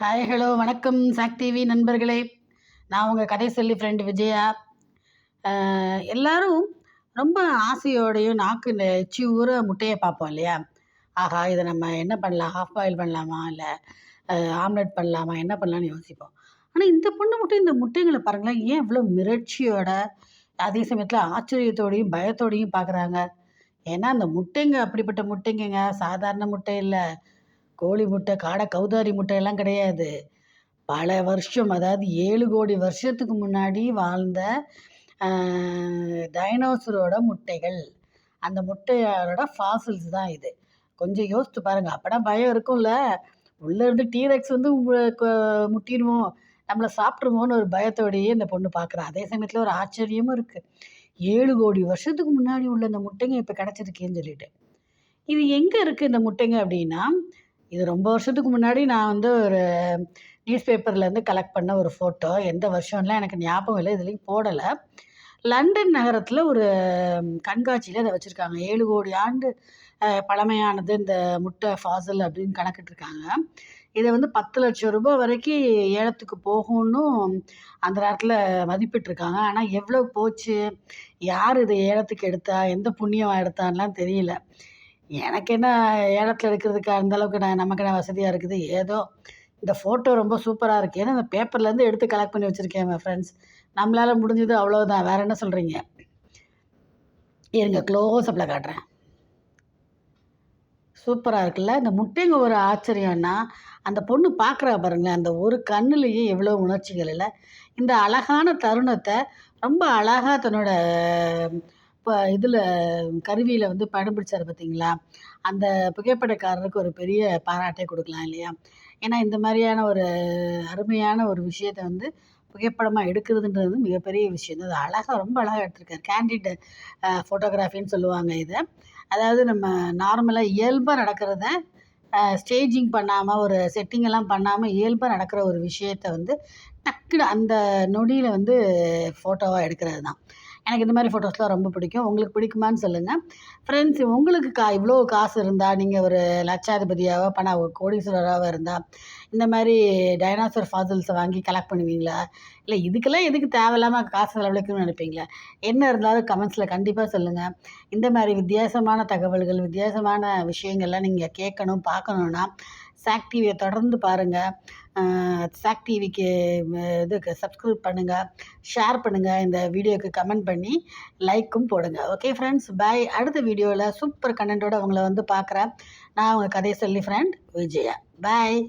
Hi hello வணக்கம் சாக் TV நண்பர்களே. நான் உங்கள் கதை சொல்லி ஃப்ரெண்டு விஜயா எல்லாரும் ரொம்ப ஆசையோடையும் நாக்கு நெச்சி ஊற முட்டையை பார்ப்போம் இல்லையா? ஆஹா இதை நம்ம என்ன பண்ணலாம்? ஹாஃப் பாயில் பண்ணலாமா? இல்லை ஆம்லெட் பண்ணலாமா? என்ன பண்ணலாம்னு யோசிப்போம். ஆனால் இந்த பொண்ணு மட்டும் இந்த முட்டைங்களை பாருங்களேன் ஏன் இவ்வளோ மிரட்சியோட அதே சமயத்தில் ஆச்சரியத்தோடையும் பயத்தோடையும் பார்க்குறாங்க? ஏன்னா அந்த முட்டைங்க அப்படிப்பட்ட முட்டைங்கங்க சாதாரண முட்டை இல்லை. கோழி முட்டை காடை கௌதாரி முட்டையெல்லாம் கிடையாது. பல வருஷம் அதாவது ஏழு கோடி வருஷத்துக்கு முன்னாடி வாழ்ந்த டைனோசரோட முட்டைகள். அந்த முட்டையோட ஃபாசில்ஸ் தான் இது. கொஞ்சம் யோசித்து பாருங்கள் அப்போனா பயம் இருக்கும்ல. உள்ளே இருந்து டீரெக்ஸ் வந்து உங்களை முட்டிடுவோம் நம்மளை சாப்பிட்ருமோன்னு ஒரு பயத்தோடையே இந்த பொண்ணு பார்க்குறான் அதே சமயத்தில் ஒரு ஆச்சரியமும் இருக்குது ஏழு கோடி வருஷத்துக்கு முன்னாடி உள்ள இந்த முட்டைங்க இப்போ கிடச்சிருக்கேன்னு சொல்லிட்டு. இது எங்கே இருக்குது இந்த முட்டைங்க அப்படின்னா இது ரொம்ப வருஷத்துக்கு முன்னாடி நான் வந்து ஒரு நியூஸ் பேப்பர்லேருந்து கலெக்ட் பண்ண ஒரு ஃபோட்டோ எந்த வருஷம்லாம் எனக்கு ஞாபகம் இல்லை. இதுலேயும் போடலை. லண்டன் நகரத்தில் ஒரு கண்காட்சியில் அதை வச்சுருக்காங்க. ஏழு கோடி ஆண்டு பழமையானது இந்த முட்டை ஃபாசல் அப்படின்னு கணக்கிட்டுருக்காங்க. இதை வந்து பத்து லட்சம் ரூபாய் வரைக்கும் ஏலத்துக்கு போகும்னு அந்த நேரத்தில் மதிப்பிட்டுருக்காங்க. ஆனால் எவ்வளோ போச்சு? யார் இதை ஏலத்துக்கு எடுத்தா? எந்த புண்ணியம் எடுத்தான்லாம் தெரியல. எனக்கு என்ன ஏலத்தில் எடுக்கிறதுக்கு? அந்த அளவுக்கு நான் நமக்கு என்ன வசதியாக இருக்குது? ஏதோ இந்த ஃபோட்டோ ரொம்ப சூப்பராக இருக்குது ஏன்னா இந்த பேப்பர்லேருந்து எடுத்து கலெக்ட் பண்ணி வச்சுருக்கேன் ஃப்ரெண்ட்ஸ் நம்மளால் முடிஞ்சது அவ்வளோதான் வேறு என்ன சொல்கிறீங்க இருங்க க்ளோஸ் அப்பில் காட்டுறேன். சூப்பராக இருக்குல்ல? இந்த முட்டைங்க ஒரு ஆச்சரியம்னா அந்த பொண்ணு பார்க்குறா பாருங்களேன் அந்த ஒரு கண்ணுலேயே எவ்வளோ உணர்ச்சிகள் இல்லை? இந்த அழகான தருணத்தை ரொம்ப அழகாக தன்னோட இப்போ இதில் கருவியில் வந்து படம் பிடிச்சாரு பார்த்தீங்களா அந்த புகைப்படக்காரருக்கு ஒரு பெரிய பாராட்டே கொடுக்கலாம் இல்லையா? ஏன்னா இந்த மாதிரியான ஒரு அருமையான ஒரு விஷயத்தை வந்து புகைப்படமாக எடுக்கிறதுன்றது வந்து மிகப்பெரிய விஷயம். அது அழகாக ரொம்ப அழகாக எடுத்திருக்காரு. கேண்டிட் ஃபோட்டோகிராஃபின்னு சொல்லுவாங்க இதை. அதாவது நம்ம நார்மலாக இயல்பாக நடக்கிறத ஸ்டேஜிங் பண்ணாமல் ஒரு செட்டிங் எல்லாம் பண்ணாமல் இயல்பாக நடக்கிற ஒரு விஷயத்தை வந்து டக்குன்னு அந்த நொடியில் வந்து ஃபோட்டோவாக எடுக்கிறது தான். எனக்கு இந்த மாதிரி ஃபோட்டோஸ்லாம் ரொம்ப பிடிக்கும். உங்களுக்கு பிடிக்குமான்னு சொல்லுங்கள் ஃப்ரெண்ட்ஸ் உங்களுக்கு கா இவ்வளோ காசு இருந்தால் நீங்கள் ஒரு லட்சாதிபதியாகவோ பண கோடீஸ்வரராகவோ இருந்தால் இந்த மாதிரி டைனாசர் ஃபாசில்ஸை வாங்கி கலெக்ட் பண்ணுவீங்களா? இல்லை இதுக்கெல்லாம் எதுக்கு தேவையில்லாமல் காசு செலவழிக்கணும்னு நினைப்பீங்களா? என்ன இருந்தாலும் கமெண்ட்ஸில் கண்டிப்பாக சொல்லுங்கள் இந்த மாதிரி வித்தியாசமான தகவல்கள் வித்தியாசமான விஷயங்கள்லாம் நீங்கள் கேட்கணும் பார்க்கணுன்னா சாக் டிவியை தொடர்ந்து பாருங்கள் சாக் டிவிக்கு இதுக்கு சப்ஸ்கிரைப் பண்ணுங்கள் ஷேர் பண்ணுங்கள் இந்த வீடியோவுக்கு கமெண்ட் பண்ணி லைக்கும் போடுங்க. ஓகே ஃப்ரெண்ட்ஸ் பாய் அடுத்த வீடியோவில் சூப்பர் கண்டென்ட்டோட உங்களை வந்து பார்க்குறேன் நான் உங்கள் கதை சொல்லி ஃப்ரெண்ட் விஜயா. பாய்